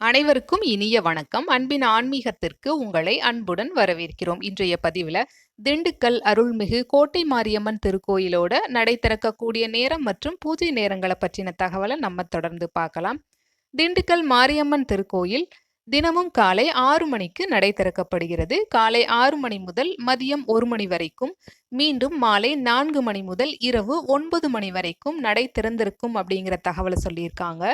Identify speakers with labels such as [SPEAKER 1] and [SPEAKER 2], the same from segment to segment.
[SPEAKER 1] அனைவருக்கும் இனிய வணக்கம். அன்பின் ஆன்மீகத்திற்கு உங்களை அன்புடன் வரவேற்கிறோம். இன்றைய பதிவில் திண்டுக்கல் அருள்மிகு கோட்டை மாரியம்மன் திருக்கோயிலோட நடை திறக்கக்கூடிய நேரம் மற்றும் பூஜை நேரங்களை பற்றின தகவலை நம்ம தொடர்ந்து பார்க்கலாம். திண்டுக்கல் மாரியம்மன் திருக்கோயில் தினமும் காலை ஆறு மணிக்கு நடை திறக்கப்படுகிறது. காலை ஆறு மணி முதல் மதியம் ஒரு மணி வரைக்கும் மீண்டும் மாலை நான்கு மணி முதல் இரவு ஒன்பது மணி வரைக்கும் நடை திறந்திருக்கும் அப்படிங்கிற தகவலை சொல்லியிருக்காங்க.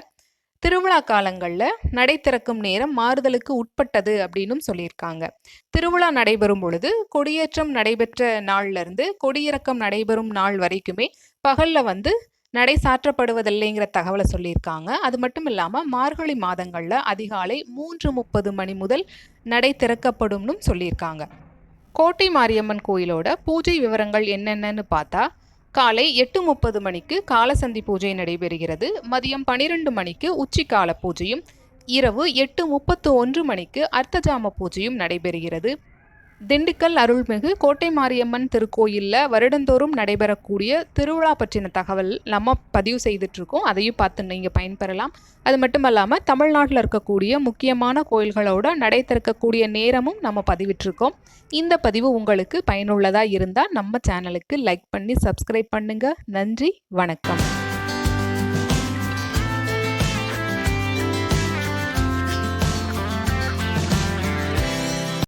[SPEAKER 1] திருவிழா காலங்களில் நடை திறக்கும் நேரம் மாறுதலுக்கு உட்பட்டது அப்படின்னும் சொல்லியிருக்காங்க. திருவிழா நடைபெறும் பொழுது கொடியேற்றம் நடைபெற்ற நாள்ல இருந்து கொடியிறக்கம் நடைபெறும் நாள் வரைக்குமே பகலில் வந்து நடை சாற்றப்படுவதில்லைங்கிற தகவலை சொல்லியிருக்காங்க. அது மட்டும் இல்லாமல் மார்கழி மாதங்களில் அதிகாலை மூன்று முப்பது மணி முதல் நடை திறக்கப்படும்னு சொல்லியிருக்காங்க. கோட்டை மாரியம்மன் கோயிலோட பூஜை விவரங்கள் என்னென்னு பார்த்தா காலை எட்டு முப்பது மணிக்கு காலசந்தி பூஜை நடைபெறுகிறது. மதியம் பனிரெண்டு மணிக்கு உச்சிக்கால பூஜையும் இரவு எட்டு முப்பத்து ஒன்று மணிக்கு அர்த்தஜாம பூஜையும் நடைபெறுகிறது. திண்டுக்கல் அருள்மிகு கோட்டை மாரியம்மன் திருக்கோயிலில் வருடந்தோறும் நடைபெறக்கூடிய திருவிழா பற்றின தகவல் நம்ம பதிவு செய்துட்ருக்கோம். அதையும் பார்த்து நீங்கள் பயன்பெறலாம். அது மட்டும் இல்லாமல் தமிழ்நாட்டில் இருக்கக்கூடிய முக்கியமான கோயில்களோட நடை திறக்கக்கூடிய நேரமும் நம்ம பதிவிட்டிருக்கோம் இந்த பதிவு உங்களுக்கு பயனுள்ளதாக இருந்தால் நம்ம சேனலுக்கு லைக் பண்ணி சப்ஸ்கிரைப் பண்ணுங்கள் நன்றி வணக்கம்.